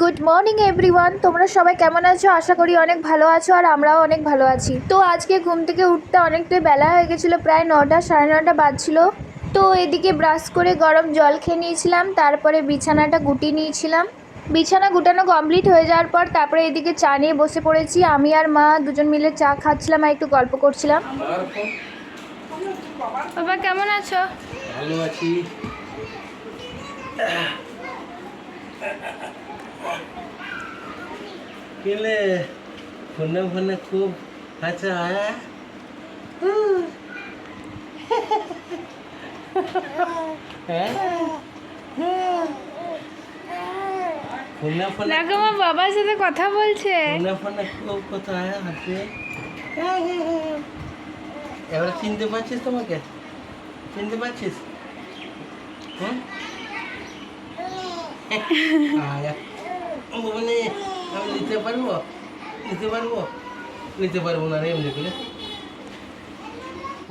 Good morning everyone তোমরা সবাই কেমন আছো? আশা করি অনেক ভালো আছো আর আমরাও অনেক ভালো আছি। তো আজকে ঘুম থেকে উঠতে অনেকটাই বেলা হয়ে গেছিল, প্রায় নটা, সাড়ে নটা বাজছিল। তো এদিকে ব্রাশ করে গরম জল খেয়ে নিয়েছিলাম, তারপরে বিছানাটা গুটিয়ে নিয়েছিলাম। বিছানা গুটানো কমপ্লিট হয়ে যাওয়ার পর তারপরে এদিকে চা নিয়ে বসে পড়েছি। আমি আর মা দুজন মিলে চা খাচ্ছিলাম আর একটু গল্প করছিলাম। বাবা, কেমন আছো? ভালো আছি। কেলে ফোনে ফোনে খুব হাসা ফোনে দেখো মা বাবার সাথে কথা বলছে। খুব কথা আয়া হাসে এবার চিনতে পারছিস তোমাকে? চিনতে পারছিস? হুম? নিতে পারব? দিতে পারব? নিতে পারব না রে এমনি করে।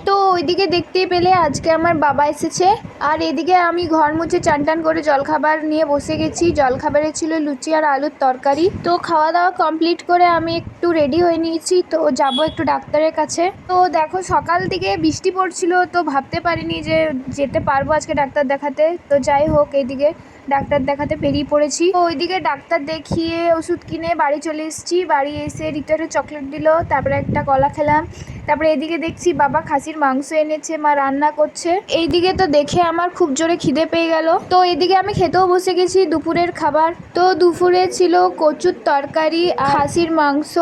তো ওইদিকে দেখতেই পেলে আজকে আমার বাবা এসেছে। আর এদিকে আমি ঘর মুছে চান টান করে জলখাবার নিয়ে বসে গেছি। জলখাবারে ছিল লুচি আর আলুর তরকারি। তো খাওয়া দাওয়া কমপ্লিট করে আমি একটু রেডি হয়ে নিয়েছি। তো যাব একটু ডাক্তারের কাছে। তো দেখো সকাল থেকে বৃষ্টি পড়ছিল, তো ভাবতে পারিনি যে যেতে পারব আজকে ডাক্তার দেখাতে। তো যাই হোক এদিকে ডাক্তার দেখাতে বেরিয়ে পড়েছি। তো ওইদিকে ডাক্তার দেখিয়ে ওষুধ কিনে বাড়ি চলে এসেছি। বাড়ি এসে রিটারে চকলেট দিল, তারপরে একটা কলা খেলাম। তারপরে এদিকে দেখছি বাবা খাসির মাংস এনেছে, মা রান্না করছে। এইদিকে তো দেখে আমার খুব জোরে খিদে পেয়ে গেল। তো এদিকে আমি খেতেও বসে গেছি দুপুরের খাবার। তো দুপুরে ছিল কচুর তরকারি খাসির মাংস।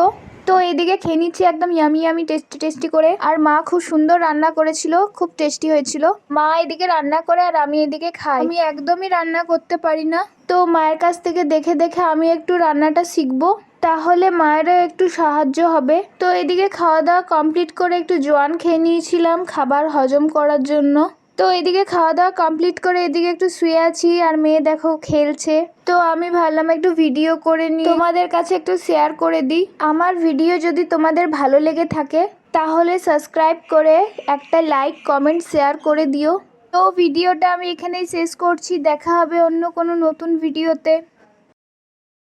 তো এদিকে খেয়ে নিচ্ছি একদম ইয়ামি ইয়ামি টেস্টি টেস্টি করে। আর মা খুব সুন্দর রান্না করেছিল, খুব টেস্টি হয়েছিল। মা এদিকে রান্না করে আর আমি এদিকে খাই। আমি একদমই রান্না করতে পারি না। তো মায়ের কাছ থেকে দেখে দেখে আমি একটু রান্নাটা শিখব। তাহলে মায়েরও একটু সাহায্য হবে। তো এদিকে খাওয়া দাওয়া কমপ্লিট করে একটু জোয়ান খেয়ে নিয়েছিলাম খাবার হজম করার জন্য। তো এদিকে খাওয়া দাওয়া কমপ্লিট করে এদিকে একটু শুয়ে আছি আর মেয়ে দেখো খেলছে। তো আমি ভাবলাম একটু ভিডিও করে নিই। তোমাদের কাছে একটু শেয়ার করে দিই। আমার ভিডিও যদি তোমাদের ভালো লেগে থাকে, তাহলে সাবস্ক্রাইব করে একটা লাইক কমেন্ট শেয়ার করে দিও। তো ভিডিওটা আমি এখানেই শেষ করছি। দেখা হবে অন্য কোনো নতুন ভিডিওতে